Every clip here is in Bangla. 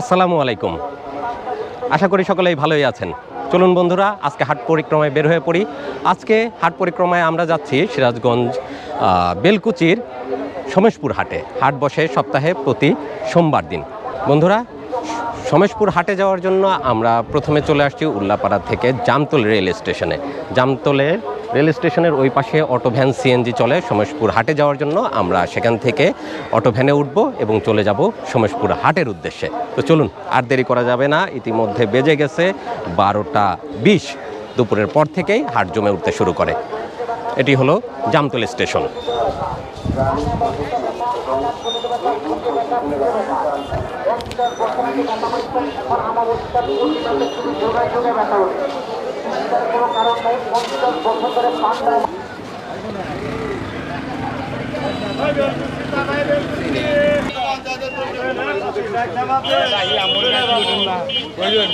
আসসালামু আলাইকুম। আশা করি সকলেই ভালোই আছেন। চলুন বন্ধুরা, আজকে হাট পরিক্রমায় বের হয়ে পড়ি। আজকে হাট পরিক্রমায় আমরা যাচ্ছি সিরাজগঞ্জ বেলকুচির সমেশপুর হাটে। হাট বসে সপ্তাহে প্রতি সোমবার দিন। বন্ধুরা, সমেশপুর হাটে যাওয়ার জন্য আমরা প্রথমে চলে আসছি উল্লাপাড়া থেকে জামতল রেল স্টেশনে। জামতলের রেল স্টেশনের ওই পাশে অটো ভ্যান সিএনজি চলে সমেশপুর হাটে যাওয়ার জন্য। আমরা সেখান থেকে অটো ভ্যানে উঠব এবং চলে যাব সমেশপুর হাটের উদ্দেশ্যে। তো চলুন, আর দেরি করা যাবে না, ইতিমধ্যে বেজে গেছে বারোটা বিশ। দুপুরের পর থেকেই হাট জমে উঠতে শুরু করে। এটি হলো জামতল স্টেশন।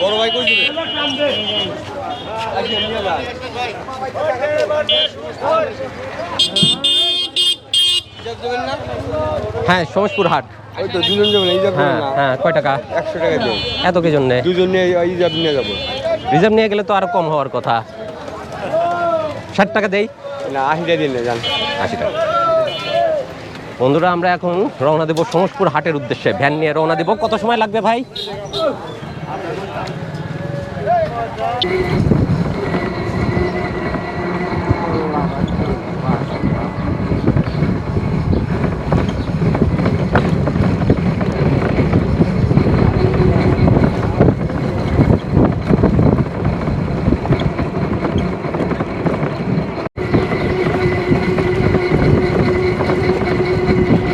বড় ভাই কই হ্যাঁ সমেশপুর হাট। ওই তো দুজন যাবেন এই যাবেন হ্যাঁ হ্যাঁ কয় টাকা? একশো টাকা দেন এত কি জন্যে? দুজন নিয়ে এই যাব নিয়ে যাব। রিজার্ভ নিয়ে গেলে তো আরও কম হওয়ার কথা। ষাট টাকা দেই? না আশি টাকা দিন যান। আশি টাকা। বন্ধুরা আমরা এখন রওনা দেবো সমসপুর হাটের উদ্দেশ্যে। ভ্যান নিয়ে রওনা দেবো। কত সময় লাগবে ভাই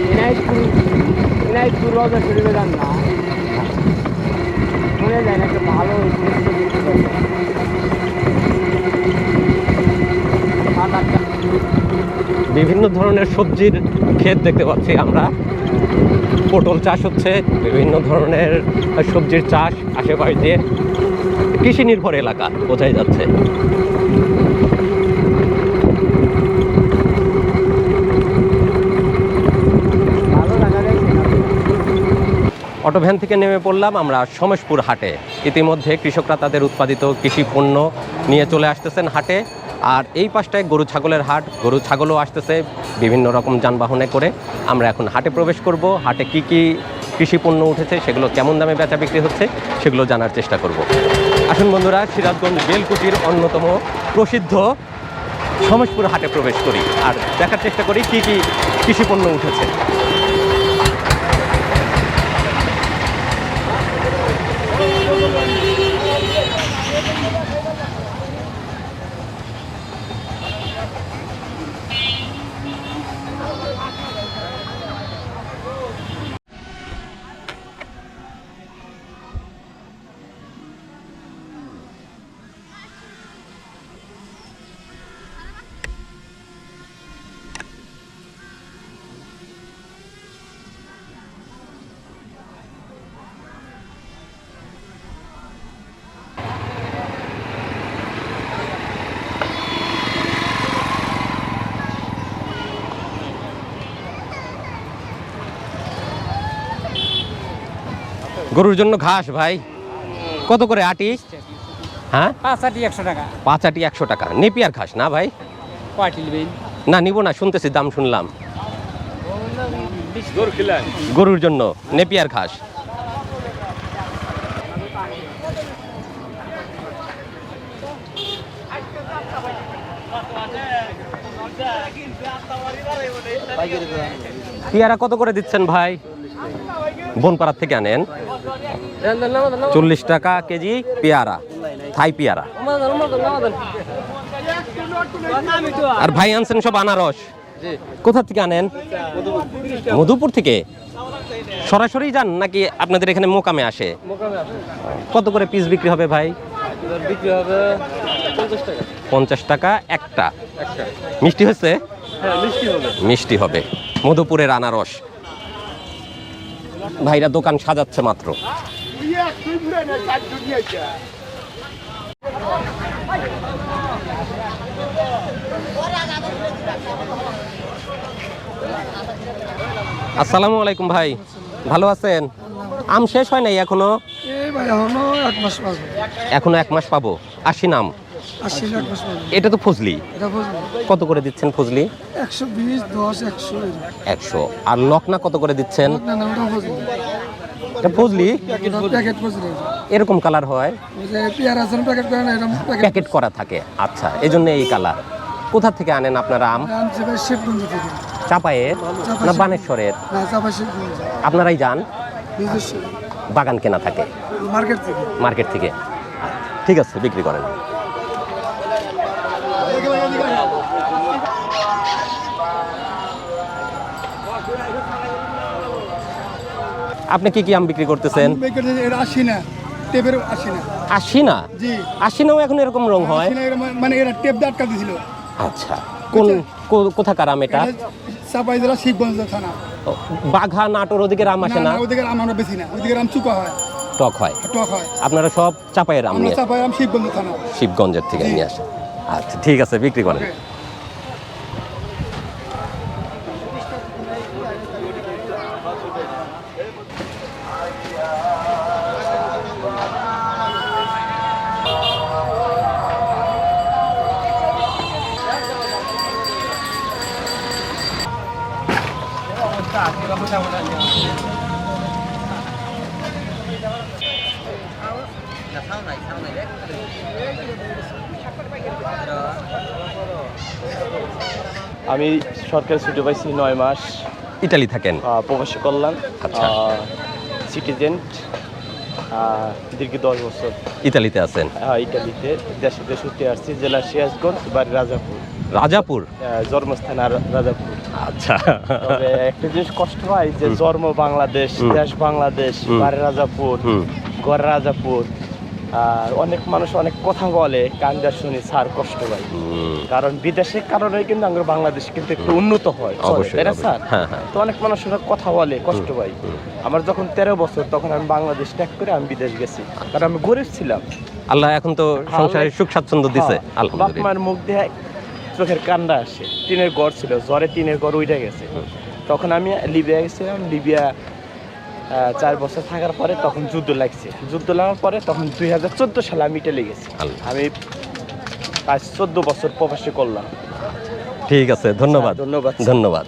দিনাজপুর দিনাজপুর রোজা শরীফে যান না মনে যায় না একটা ভালো সাত আটটা বিভিন্ন ধরনের সবজির ক্ষেত দেখতে পাচ্ছি আমরা। পটল চাষ হচ্ছে, বিভিন্ন ধরনের সবজির চাষ আশেপাশে। দিয়ে কৃষি নির্ভর এলাকা, বোঝাই যাচ্ছে। অটো ভ্যান থেকে নেমে পড়লাম আমরা সমেশপুর হাটে। ইতিমধ্যে কৃষকরা তাদের উৎপাদিত কৃষি পণ্য নিয়ে চলে আসতেছেন হাটে। আর এই পাশটায় গরু ছাগলের হাট। গরু ছাগলও আসতেছে বিভিন্ন রকম যানবাহনে করে। আমরা এখন হাটে প্রবেশ করব। হাটে কি কি কৃষি পণ্য উঠেছে, সেগুলো কেমন দামে বেচা বিক্রি হচ্ছে, সেগুলো জানার চেষ্টা করব। আসুন বন্ধুরা, সিরাজগঞ্জ বেলকুটির অন্যতম প্রসিদ্ধ সমেশপুর হাটে প্রবেশ করি। আর দেখার চেষ্টা করি কি কি কৃষি পণ্য উঠেছে। গরুর জন্য ঘাস ভাই। কত করে আটি? হ্যাঁ? পাঁচ আটি একশো টাকা। পাঁচ আটি একশো টাকা। নেপিয়ার ঘাস না ভাই? না নিব না শুনতেছি দাম শুনলাম। গরুর জন্য নেপিয়ার ঘাস। পেয়ারা কত করে দিচ্ছেন ভাই? বনপাড়ার থেকে আনেন। চল্লিশ টাকা কেজি পেয়ারা থাই পেয়ারা। আর ভাই আনছেন সব আনারস। কোথা থেকে আনেন? মধুপুর থেকে? সরাসরি যান নাকি আপনাদের এখানে মোকামে আসে? কত করে পিস বিক্রি হবে ভাই? বিক্রি হবে পঞ্চাশ টাকা একটা। মিষ্টি হচ্ছে হ্যাঁ মিষ্টি হবে। মধুপুরের আনারস। ভাইরা দোকান সাজাচ্ছে মাত্র। আসসালামু আলাইকুম ভাই ভালো আছেন? আম শেষ হয় নাই এখনও? এখনও এক মাস পাবো। আশি নাম। এটা তো ফজলি। কত করে দিচ্ছেন ফজলি? একশো বিশ দশ একশো একশো। আর লকনা কত করে দিচ্ছেন? ফজলি। এরকম কালার হয়? প্যাকেট করে থাকে। আচ্ছা এই জন্য এই কালার। কোথা থেকে আনেন আপনারা আম? চাপায়ের না বানেশ্বরের? আপনারাই যান? বাগান কেনা থাকে। মার্কেট থেকে। মার্কেট থেকে। ঠিক আছে বিক্রি করেন। আপনি কি কি আম বিক্রি করতেছেন? আসি না টেপের না আশি না জি। আশি নাও এখন এরকম রং হয়? মানে- এরা টেপ দিয়ে আটকা দিছিল। আচ্ছা। কোন কোথাকার আম এটা? চাপাই জেলা শিবগঞ্জ থানা। বাঘা নাটোর ওদিকে আম আসে না ওদিকে আম আমরা বেশি না। ওদিকে আম চুকা হয়। টক হয়? টক হয়। আপনারা সব চাপায়ের আম নিয়ে? আম শিবগঞ্জ থানা। শিবগঞ্জের থেকে নিয়ে আসেন। আচ্ছা ঠিক আছে বিক্রি করেন। আমি সরকারি ছুটি পাইছি নয় মাস। ইটালি থাকেন? প্রবাসী কল্যাণ আচ্ছা। সিটিজেন দীর্ঘ দশ বছর। ইতালিতে আছেন? আহ, ইটালিতে দেশে দেশে আসছি জেলা সিরাজগঞ্জ বাড়ি রাজাপুর। রাজাপুর? জন্মস্থান আর রাজাপুর। আচ্ছা। একটা জিনিস কষ্ট হয় যে জন্ম বাংলাদেশ। দেশ বাংলাদেশ। বাড়ি রাজাপুর গড় রাজাপুর। আর অনেক মানুষ অনেক কথা বলে কান্দা শুনি স্যার কষ্ট পাই কারণ বিদেশের কারণে কিন্তু আমাদের বাংলাদেশ কিন্তু একটু উন্নত হয়। তাই না স্যার? হ্যাঁ, হ্যাঁ। তো অনেক মানুষ কথা বলে কষ্ট পাই আমার যখন তেরো বছর তখন আমি বাংলাদেশ ত্যাগ করে আমি বিদেশ গেছি। কারণ আমি গরিব ছিলাম। আল্লাহ এখন তো সংসারে সুখ স্বাচ্ছন্দ্য দিছে হ্যাঁ, বাপ মায়ের মুখ দিয়ে চোখের কান্না আসে। টিনের ঘর ছিল জ্বরে টিনের ঘর উঠে গেছে। তখন আমি লিবিয়া গেছিলাম লিবিয়া চার বছর থাকার পরে তখন যুদ্ধ লাগছে। যুদ্ধ লাগার পরে তখন দুই হাজার চোদ্দ সালে আমি ইটালি গেছি। আমি পাঁচ চোদ্দ বছর প্রবাসী করলাম। ঠিক আছে ধন্যবাদ। ধন্যবাদ, ধন্যবাদ।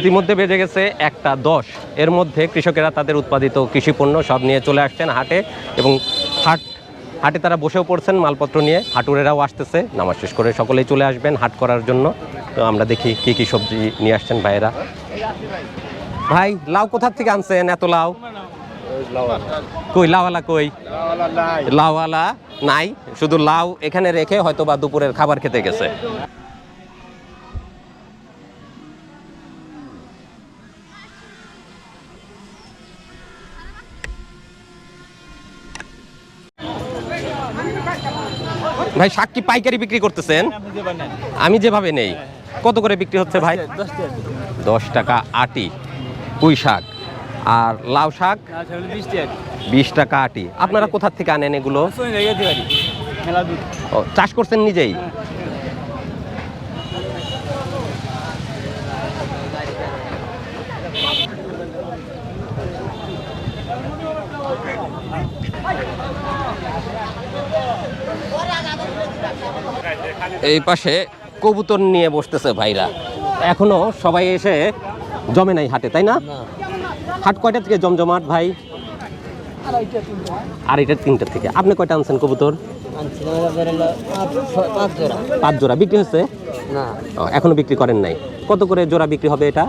ইতিমধ্যে বেজে গেছে একটা দশ। এর মধ্যে কৃষকেরা তাদের উৎপাদিত কৃষি পণ্য সব নিয়ে চলে আসছেন হাটে এবং হাট হাটে তারা বসেও পড়ছেন মালপত্র নিয়ে। হাটুরেরাও আসতেছে। নামাজ শেষ করে সকলেই চলে আসবেন হাট করার জন্য। তো আমরা দেখি কি কি সবজি নিয়ে আসছেন ভাইয়েরা। ভাই লাউ কোথার থেকে আনছেন এত লাউ? কই লাউওয়ালা কই? লাউওয়ালা নাই। শুধু লাউ এখানে রেখে হয়তো বা দুপুরের খাবার খেতে গেছে। ভাই শাক কি পাইকারি বিক্রি করতেছেন? আমি যেভাবে নেই। কত করে বিক্রি হচ্ছে ভাই? দশ টাকা আটি পুঁই শাক। আর লাউ শাক? বিশ টাকা। আটি। আপনারা কোথার থেকে আনেন এগুলো? ও, চাষ করছেন নিজেই? এই পাশে কবুতর নিয়ে বসতেছে ভাইরা। এখনও সবাই এসে জমে নাই হাটে তাই না? হাট কয়টা থেকে জমজমাট ভাই? আড়াইটা তিনটা। থেকে। আপনি কয়টা আনছেন কবুতর? পাঁচ জোড়া। বিক্রি হচ্ছে? না। এখনও বিক্রি করেন নাই। কত করে জোড়া বিক্রি হবে এটা?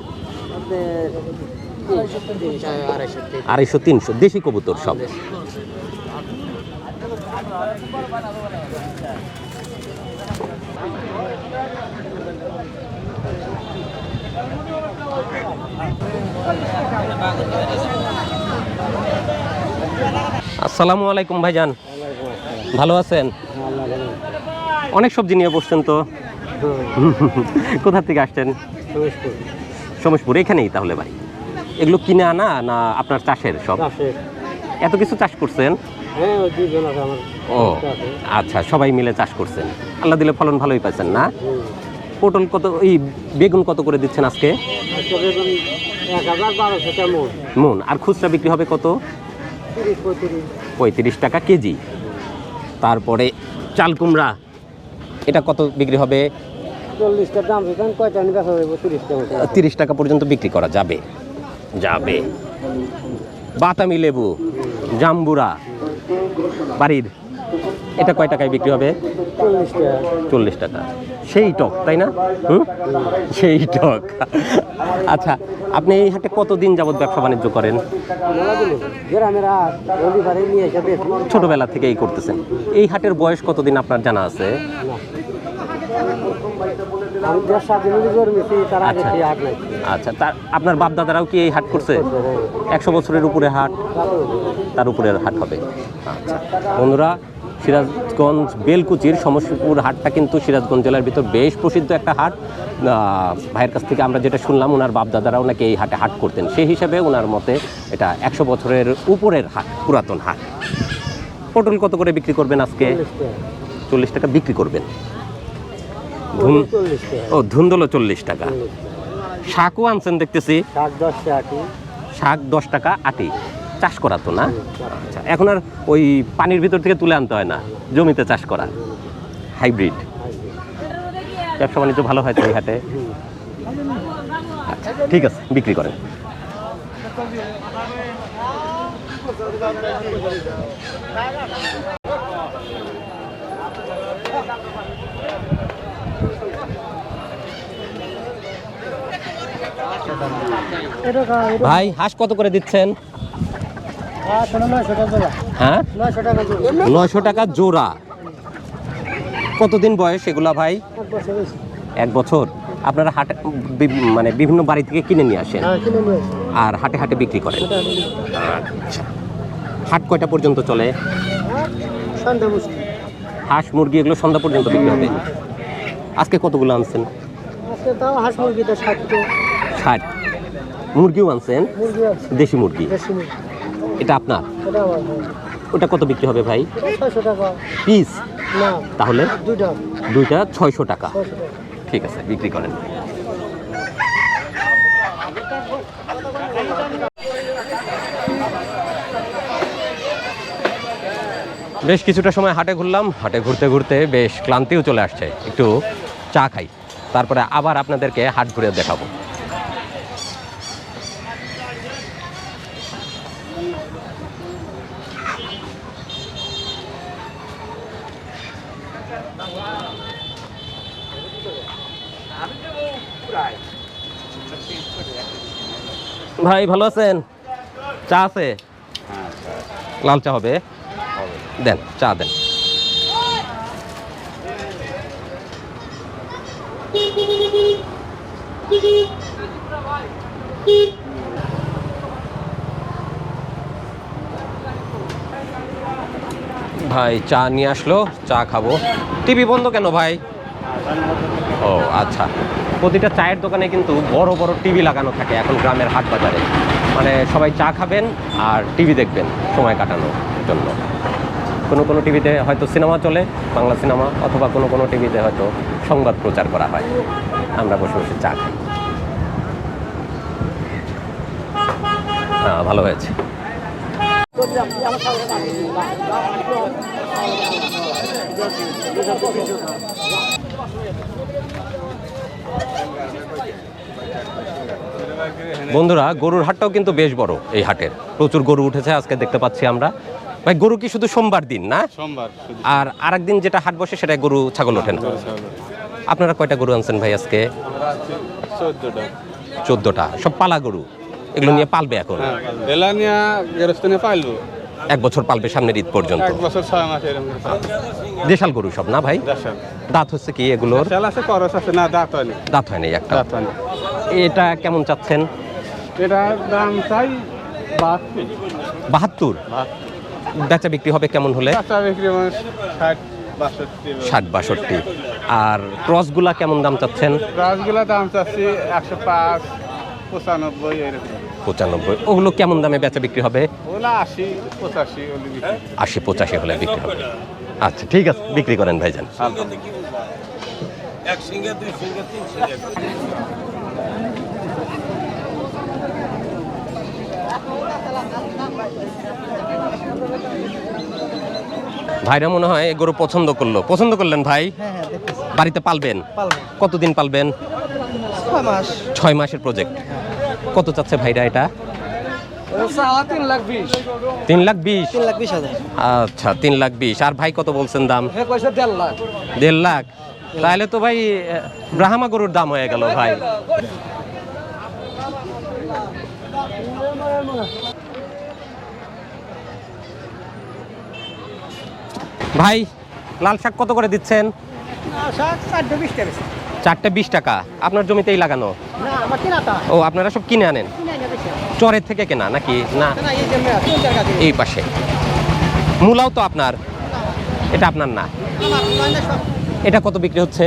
আড়াইশো তিনশো। দেশি কবুতর সব। আসসালামু আলাইকুম ভাইজান। ভালো আছেন? অনেক সবজি নিয়ে বসছেন তো। কোথা থেকে আসছেন? সমসপুর। এখানেই তাহলে ভাই এগুলো কিনে আনা না আপনার চাষের সব? এত কিছু চাষ করছেন? ও আচ্ছা সবাই মিলে চাষ করছেন। আল্লাহ দিলে ফলন ভালোই পাইছেন না? পটল কত এই বেগুন কত করে দিচ্ছেন আজকে? মন। আর খুচরা বিক্রি হবে কত? পঁয়ত্রিশ। টাকা কেজি। তারপরে চাল কুমড়া এটা কত বিক্রি হবে? তিরিশ টাকা পর্যন্ত বিক্রি করা যাবে। যাবে। বাতামি লেবু জাম্বুরা বাড়ির। এটা কয় টাকায় বিক্রি হবে? চল্লিশ টাকা। সেই টক তাই না? সেই টক। আচ্ছা আপনি এই হাটে কতদিন যাবত ব্যবসা বাণিজ্য করেন? ছোটবেলা থেকেই করতেছেন। এই হাটের বয়স কতদিন আপনার জানা আছে? আচ্ছা। আচ্ছা তার আপনার বাপ দাদারাও কি এই হাট করছে? একশো বছরের উপরে হাট তার উপরের হাট হবে। আচ্ছা বন্ধুরা সিরাজগঞ্জ বেলকুচির সমস্তিপুর হাটটা কিন্তু সিরাজগঞ্জ জেলার ভিতর বেশ প্রসিদ্ধ একটা হাট। ভাইয়ের কাছ থেকে আমরা যেটা শুনলাম ওনার বাপদাদারাও নাকি এই হাটে হাট করতেন। সেই হিসাবে ওনার মতে এটা একশো বছরের উপরের হাট পুরাতন হাট। পটল কত করে বিক্রি করবেন আজকে? চল্লিশ টাকা। বিক্রি করবেন? ধুন- ও ধুন্দলো চল্লিশ টাকা। শাকও আনছেন দেখতেছি। শাক দশ টাকা আটি। চাষ করা তো না? আচ্ছা এখন আর ওই পানির ভিতর থেকে তুলে আনতে হয় না? জমিতে চাষ করা? হাইব্রিড? ব্যবসা বাণিজ্য ভালো হয় তো এই হাটে? আচ্ছা ঠিক আছে বিক্রি করেন। ভাই, হাঁস কত করে দিচ্ছেন? হ্যাঁ? নয়শো টাকা জোড়া। কতদিন বয়স এগুলা ভাই? এক বছর। আপনারা হাটে মানে বিভিন্ন বাড়ি থেকে কিনে নিয়ে আসেন? আর হাটে হাটে বিক্রি করেন? আচ্ছা। হাট কয়টা পর্যন্ত চলে? হাঁস, মুরগি, এগুলো সন্ধ্যা পর্যন্ত বিক্রি হবে? আজকে কতগুলো আনছেন? হাঁস ষাট। মুরগিও আনছেন? দেশি মুরগি? এটা আপনার। ওটা কত বিক্রি হবে ভাই? পিস? না। তাহলে? দুইটা। ছয়শো টাকা। ঠিক আছে বিক্রি করেন। বেশ কিছুটা সময় হাটে ঘুরলাম। হাটে ঘুরতে ঘুরতে বেশ ক্লান্তিও চলে আসছে। একটু চা খাই। তারপরে আবার আপনাদেরকে হাট ঘুরে দেখাবো। ভাই ভালো আছেন? চা আছে? লাল চা হবে? দেন চা দেন। ভাই, চা নিয়ে আসলো, চা খাব। টিভি বন্ধ কেন ভাই? ও আচ্ছা। প্রতিটা চায়ের দোকানে কিন্তু বড় বড় টিভি লাগানো থাকে এখন গ্রামের হাট বাজারে। মানে সবাই চা খাবেন আর টিভি দেখবেন সময় কাটানোর জন্য। কোনো কোনো টিভিতে হয়তো সিনেমা চলে, বাংলা সিনেমা, অথবা কোনো কোনো টিভিতে হয়তো সংবাদ প্রচার করা হয়। আমরা বসে বসে চা খাই। হ্যাঁ ভালো হয়েছে। বন্ধুরা গরুর হাটটাও কিন্তু বেশ বড় এই হাটের। প্রচুর গরু উঠেছে আজকে দেখতে পাচ্ছি আমরা। ভাই গরু কি শুধু সোমবার দিন না? সোমবার আর আরেকদিন যেটা হাট বসে সেটা গরু ছাগল ওঠে না? আপনারা কয়টা গরু আনছেন ভাই আজকে? চোদ্দটা। সব পালা গরু? এগুলো নিয়ে পালবে এখন। হ্যাঁ নিয়ে গেরস্ত নিয়ে পাইলবো এক বছর পালবে সামনের ঈদ পর্যন্ত। এক বছর ছয় মাস এরকম দেশাল গরু সব না ভাই। দাঁত হচ্ছে কি এগুলোর? দেশাল আছে করস আছে না দাঁত হয়নি। দাঁত হয় নাই একটা। দাঁত হয়নি। এটা কেমন চাচ্ছেন? এটা দাম চাই বাহাত্তর। বেচা বিক্রি হবে কেমন হলে? ষাট বাষট্টি। আর ক্রসগুলা কেমন দাম চাচ্ছেন? গাছগুলা দাম চাচ্ছি একশো পাঁচ পঁচানব্বই এরকম। পঁচানব্বই। ওগুলো কেমন দামে বেচা বিক্রি হবে? আশি পঁচাশি হলে বিক্রি হবে। আচ্ছা ঠিক আছে বিক্রি করেন ভাইজান। ভাইরা মনে হয় এই গরু পছন্দ করল। পছন্দ করলেন ভাই? বাড়িতে পালবেন? কতদিন পালবেন? ছয় মাস। ছয় মাসের প্রজেক্ট কত চাচ্ছে ভাইরা এটা? তিন লাখ বিশ। আচ্ছা তিন লাখ বিশ। আর ভাই কত বলছেন দাম? হ্যাঁ দেড় লাখ। দেড় লাখ। তাহলে তো ভাই ব্রাহ্মা গরুর দাম হয়ে গেল ভাই। ভাই লাল শাক কত করে দিচ্ছেন? চারটে বিশ টাকা। আপনার জমিতেই লাগানো? ও আপনারা সব কিনে আনেন? চরের থেকে কেনা নাকি? না। এই পাশে। মূলাও তো আপনার। এটা আপনার না? এটা কত বিক্রি হচ্ছে?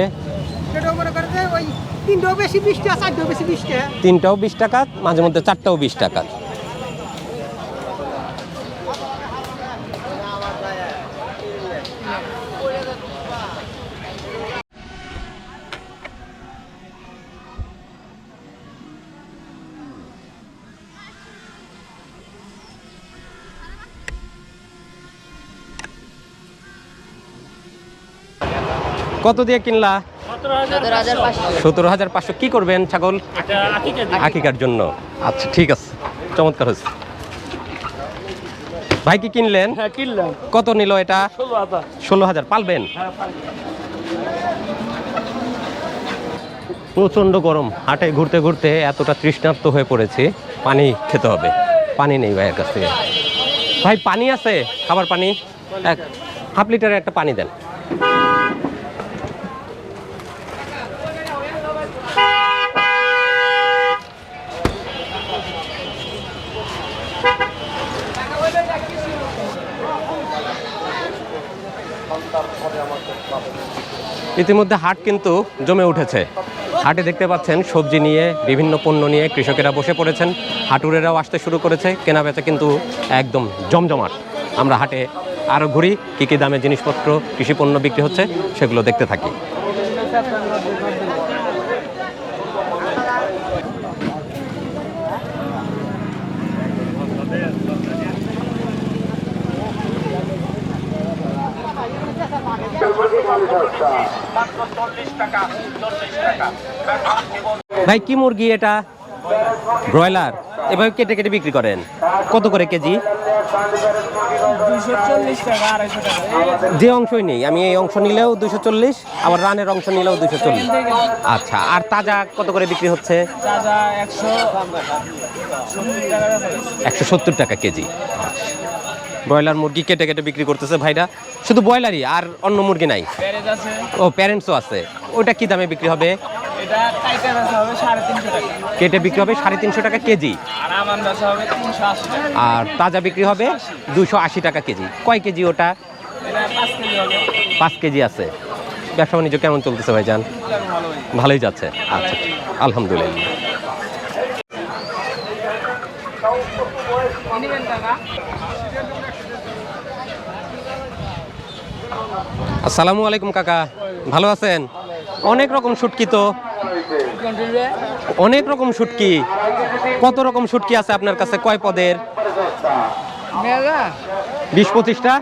তিনটাও বিশ টাকা মাঝে মধ্যে চারটাও বিশ টাকা। কত দিয়ে কিনলা? সতেরো হাজার পাঁচশো। কি করবেন ছাগল? আকিকার জন্য? আচ্ছা ঠিক আছে। চমৎকার হয়েছে। ভাই কি কিনলেন? হ্যাঁ কত নিল এটা? ষোলো হাজার। ষোলো হাজার পালবেন। প্রচণ্ড গরম। হাটে ঘুরতে ঘুরতে এতটা তৃষ্ণার্ত হয়ে পড়েছি পানি খেতে হবে। পানি নেই ভাইয়ের কাছ থেকে। ভাই পানি আছে? খাবার পানি? এক হাফ লিটারের একটা পানি দেন। ইতিমধ্যে হাট কিন্তু জমে উঠেছে। হাটে দেখতে পাচ্ছেন, সবজি নিয়ে, বিভিন্ন পণ্য নিয়ে কৃষকেরা বসে পড়েছেন। হাটুরেরাও আসতে শুরু করেছে। কেনা বেচা কিন্তু একদম জমজমাট। আমরা হাটে আরও ঘুরি, কী কী দামে জিনিসপত্র, কৃষি পণ্য বিক্রি হচ্ছে, সেগুলো দেখতে থাকি। ভাই কি মুরগি এটা? ব্রয়লার। এভাবে কেটে কেটে বিক্রি করেন। কত করে কেজি? যে অংশই নেই আমি এই অংশ নিলেও দুশো চল্লিশ আবার রানের অংশ নিলেও দুশো চল্লিশ। আচ্ছা আর তাজা কত করে বিক্রি হচ্ছে? একশো সত্তর টাকা কেজি। ব্রয়লার মুরগি কেটে কেটে বিক্রি করতেছে ভাইরা। শুধু ব্রয়লারই আর অন্য মুরগি নাই। ও প্যারেন্টসও আছে। ওটা কি দামে বিক্রি হবে? কেটে বিক্রি হবে সাড়ে তিনশো টাকা কেজি। আর তাজা বিক্রি হবে দুশো আশি টাকা কেজি। কয় কেজি ওটা? পাঁচ কেজি আছে। ব্যবসা বাণিজ্য কেমন চলতেছে ভাইজান? ভাই ভালোই যাচ্ছে। আচ্ছা আলহামদুলিল্লাহ। আসসালামু আলাইকুম, কাকা। ভালো আছেন? অনেক রকম শুটকি তো। অনেক রকম শুটকি। কত রকম শুটকি আছে আপনার কাছে? কয় পদের? বিশ পঁচিশটা?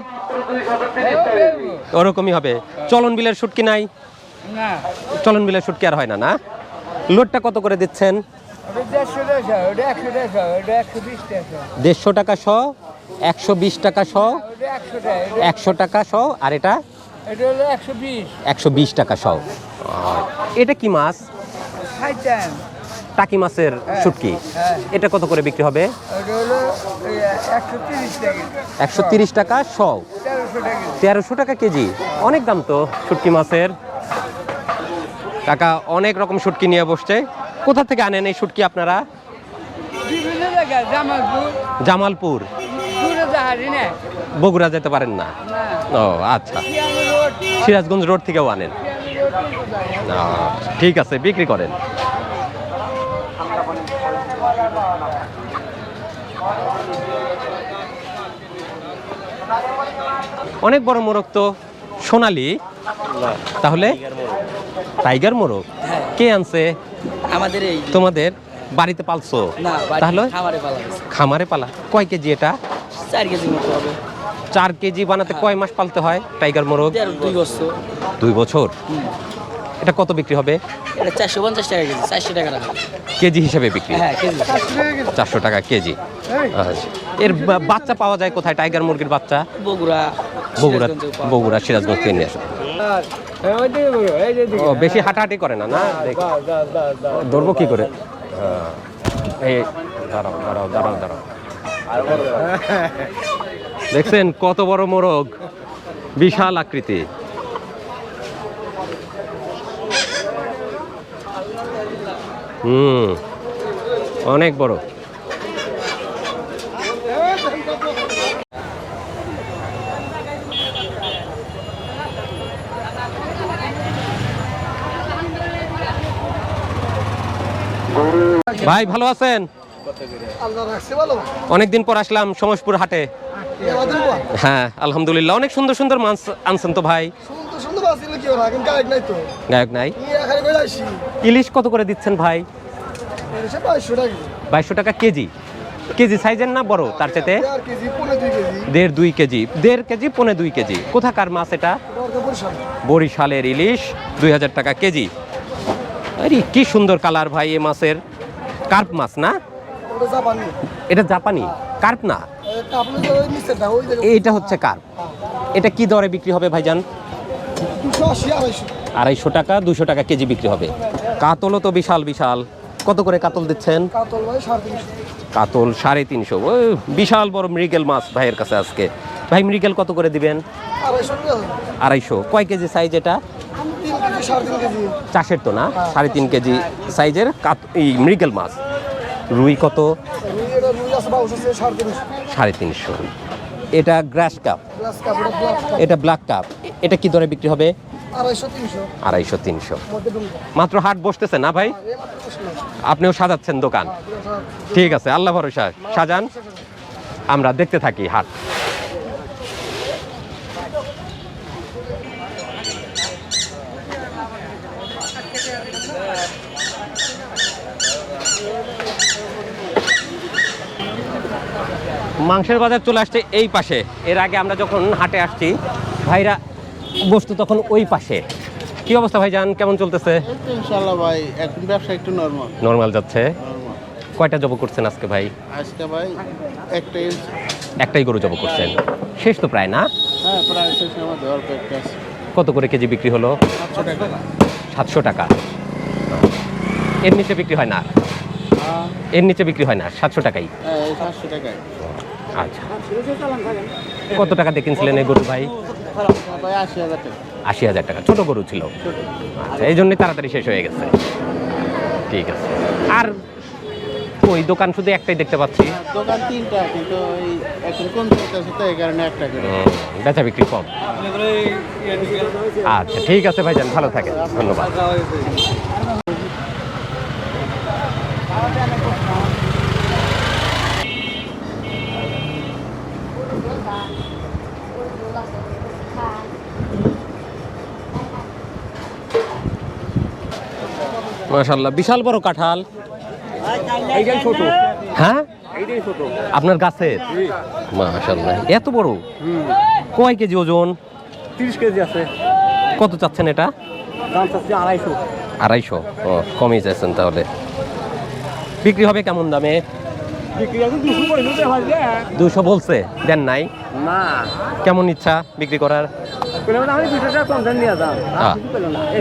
ওরকমই হবে। চলন বিলের শুটকি নাই? চলন বিলের শুটকি আর হয় না না? লোডটা কত করে দিচ্ছেন? দেড়শো টাকা শ, একশো বিশ টাকা শ, একশো টাকা শ, আর এটা? এটা হলো একশো বিশ। একশো বিশ টাকা শ এটা কি মাছ? টাকি মাছের শুটকি। হ্যাঁ। এটা কত করে বিক্রি হবে? একশো তিরিশ টাকা টাকা শ তেরোশো টাকা কেজি। অনেক দাম তো শুটকি মাছের। কাকা অনেক রকম শুটকি নিয়ে বসছে। কোথা থেকে আনেন এই শুটকি আপনারা? জামালপুর। বগুড়া যেতে পারেন না? ও আচ্ছা। সিরাজগঞ্জ রোড থেকেও আনেন ঠিক আছে বিক্রি করেন। অনেক বড় মোরগ তো সোনালি। তাহলে? টাইগার মোরগ? কে আনছে? আমাদের এই তোমাদের বাড়িতে পালছো? তাহলে? খামারে পালা খামারে পালা। কয় কেজি এটা? চার কেজি মতো হবে। চার কেজি বানাতে কয় মাস পালতে হয়? টাইগার মোরগ। দুই বছর। দুই বছর? এটা কত বিক্রি হবে? এটা চারশো পঞ্চাশ টাকা কেজি চারশো টাকা কেজি হিসেবে বিক্রি? হ্যাঁ কেজি। চারশো টাকা কেজি। আচ্ছা। এর বাচ্চা পাওয়া যায় কোথায়? টাইগার মুরগির বাচ্চা? বগুড়া বগুড়া বগুড়া সিরাজগঞ্জ থেকে নিয়ে আসে। ও বেশি হাঁটাহাঁটি করে না না? ধরবো কি করে? হ্যাঁ। এই দাঁড়াও দাঁড়াও দাঁড়াও দাঁড়াও। দেখছেন কত বড় মোরগ? বিশাল আকৃতি। হুম অনেক বড়। ভাই ভালো আছেন? অনেকদিন পর আসলাম সমসপুর হাটে। হ্যাঁ আলহামদুলিল্লাহ, অনেক সুন্দর সুন্দর মাছ আনছেন তো ভাই। গায়ক নাই? ইলিশ কত করে দিচ্ছেন ভাই? বাইশশো টাকা কেজি। কেজি সাইজের না বড় তার কেজি দেড় দুই কেজি। দেড় কেজি, পনে দুই কেজি। কোথাকার মাছ এটা? বরিশালের ইলিশ, দুই হাজার টাকা কেজি। আরে, কি সুন্দর কালার ভাই এ মাছের। কার্প মাছ না? এটা জাপানি। কার্প না? ওই ওই এইটা হচ্ছে কার্প এটা কি দরে বিক্রি হবে ভাইজান? আড়াইশো। টাকা দুশো টাকা কেজি বিক্রি হবে। কাতলও তো বিশাল বিশাল। কত করে কাতল দিচ্ছেন? কাতল সাড়ে তিনশো। কাতল সাড়ে তিনশো। ও বিশাল বড় মৃগেল মাছ ভাইয়ের কাছে আজকে। ভাই মৃগেল কত করে দিবেন? আড়াইশো কয় কেজি সাইজ এটা? চাষের তো না? সাড়ে তিন কেজি সাইজের কাত এই মৃগেল মাছ। রুই কত? সাড়ে তিনশো। এটা গ্রাস কাপ। এটা ব্ল্যাক কাপ এটা কি দরে বিক্রি হবে? আড়াইশো তিনশো। মাত্র হাট বসতেছে না ভাই। আপনিও সাজাচ্ছেন দোকান। ঠিক আছে আল্লাহ ভরসা। সাজান। আমরা দেখতে থাকি হাট। মাংসের বাজার চলে আসছে এই পাশে। এর আগে আমরা যখন হাটে আসছি ভাইরা বস্তু তখন ওই পাশে। কি অবস্থা ভাই ভাইজান? কেমন চলতেছে? ভাই এখন ব্যবসা একটু নর্মাল নর্মাল যাচ্ছে। কয়টা জব করছেন আজকে ভাই? আজকে ভাই একটাই একটাই গরু জব করছেন। শেষ তো প্রায় না? হ্যাঁ প্রায় শেষ কত করে কেজি বিক্রি হলো? সাতশো টাকা। এর নিচে বিক্রি হয় না? এর নিচে বিক্রি হয় না? সাতশো টাকাই। হ্যাঁ সাতশো টাকায়। আচ্ছা। কত টাকা দিয়ে কিনছিলেন এই গরু ভাই? আশি হাজার টাকা। ছোট গরু ছিল। আচ্ছা এই জন্যই তাড়াতাড়ি শেষ হয়ে গেছে। ঠিক আছে। আর ওই দোকান শুধু একটাই দেখতে পাচ্ছি। দোকান তিনটা কিন্তু ওই এখন কোন চলতেছে তো এই কারণে একটা করে বেচা বিক্রি কম। আচ্ছা ঠিক আছে ভাইজান ভালো থাকেন। ধন্যবাদ। মাশাল্লাহ বিশাল বড় কাঁঠাল। হ্যাঁ? আপনার গাছের? মাশাল্লাহ এত বড়? কয় কেজি ওজন? তিরিশ কেজি আছে। কত চাচ্ছেন এটা? আড়াইশো। আড়াইশো? ও কমই চাইছেন তাহলে। বিক্রি হবে কেমন দামে? দুশো বলছে। দেন নাই? না। কেমন ইচ্ছা বিক্রি করার?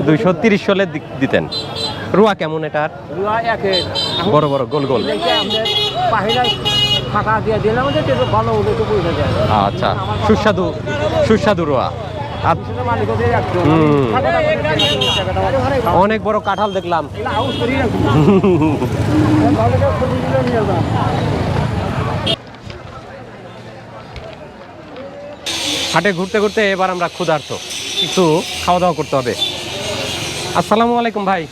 দুইশো তিরিশ দি- দিতেন। রুয়া কেমন এটার রুয়া একে। বড় বড় গোল গোল। ফাঁকা দিয়ে দিলাম ভালো হলে পয়সা দেয় আচ্ছা সুস্বাদু সুস্বাদু রুয়া। অনেক বড় কাঁঠাল দেখলাম। হাটে ঘুরতে ঘুরতে এবার আমরা ক্ষুধার্ত। একটু খাওয়া দাওয়া করতে হবে। আসসালামু আলাইকুম ভাই।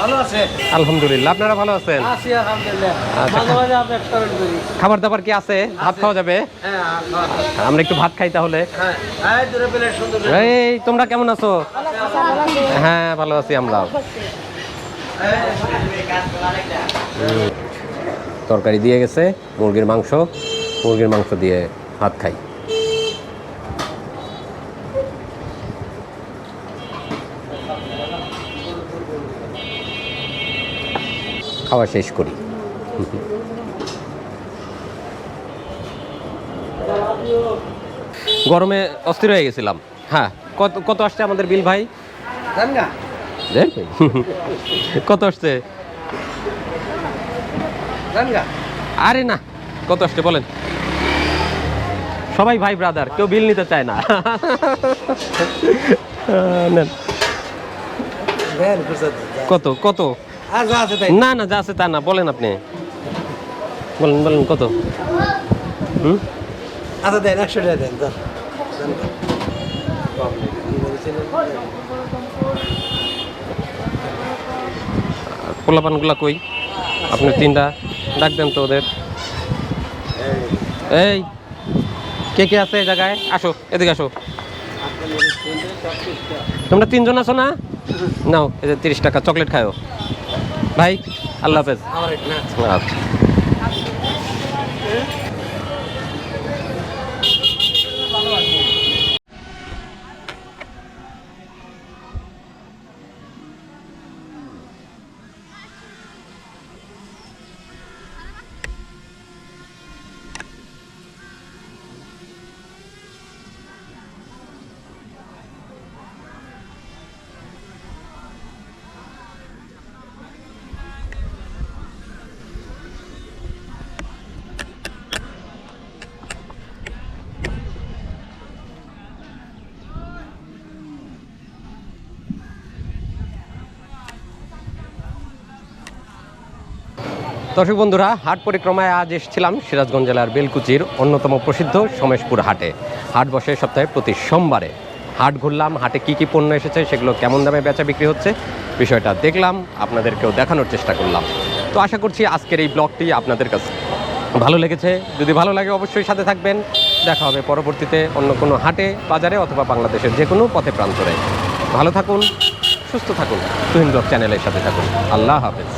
ভালো আছে? আলহামদুলিল্লাহ আপনারা ভালো আছেন? আছি আলহামদুলিল্লাহ। আচ্ছা। মাঝে মাঝে আপনি এক্সপেরিমেন্ট করি খাবার দাবার কি আছে? ভাত খাওয়া যাবে? হ্যাঁ আমরা একটু ভাত খাই তাহলে। হ্যাঁ। হ্যাঁ দূরে পেলে সুন্দর এই তোমরা কেমন আছো? হ্যাঁ ভালো আছি আমরা তরকারি দিয়ে গেছে মুরগির মাংস। মুরগির মাংস দিয়ে ভাত খাই। খাওয়া শেষ করি। গরমে অস্থির হয়ে গেছিলাম। হ্যাঁ কত কত আসছে আমাদের বিল ভাই? কত আসছে? আরে না কত আসছে বলেন? সবাই ভাই ব্রাদার কেউ বিল নিতে চায় না। কত কত? আর যা আছে তাই। না না যা আছে তা না বলেন আপনি। বলেন বলেন কত? হুম? আচ্ছা দেন একশো টাকা দেন পোলাপানগুলা কই? আপনি তিনটা ডাক দেন তো ওদের। এই কে কে আছে এই জায়গায়? আসো এদিকে আসো। তোমরা তিনজন আছো না? নাও এই যে তিরিশ টাকা চকলেট খাও ভাই আল্লাহ হাফেজ। আমার না। আচ্ছা দর্শক বন্ধুরা, হাট পরিক্রমায় আজ এসেছিলাম সিরাজগঞ্জ জেলার বেলকুচির অন্যতম প্রসিদ্ধ সমেশপুর হাটে। হাট বসে সপ্তাহে প্রতি সোমবারে। হাট ঘুরলাম, হাটে কি কি পণ্য এসেছে সেগুলো কেমন দামে বেচা বিক্রি হচ্ছে বিষয়টা দেখলাম, আপনাদেরকেও দেখানোর চেষ্টা করলাম। তো আশা করছি আজকের এই ব্লগটি আপনাদের কাছে ভালো লেগেছে। যদি ভালো লাগে অবশ্যই সাথে থাকবেন। দেখা হবে পরবর্তীতে অন্য কোনো হাটে, বাজারে অথবা বাংলাদেশের যে কোনো পথে প্রান্তরে। ভালো থাকুন, সুস্থ থাকুন। তুহিন ব্লগ চ্যানেলের সাথে থাকুন। আল্লাহ হাফেজ।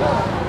Thank.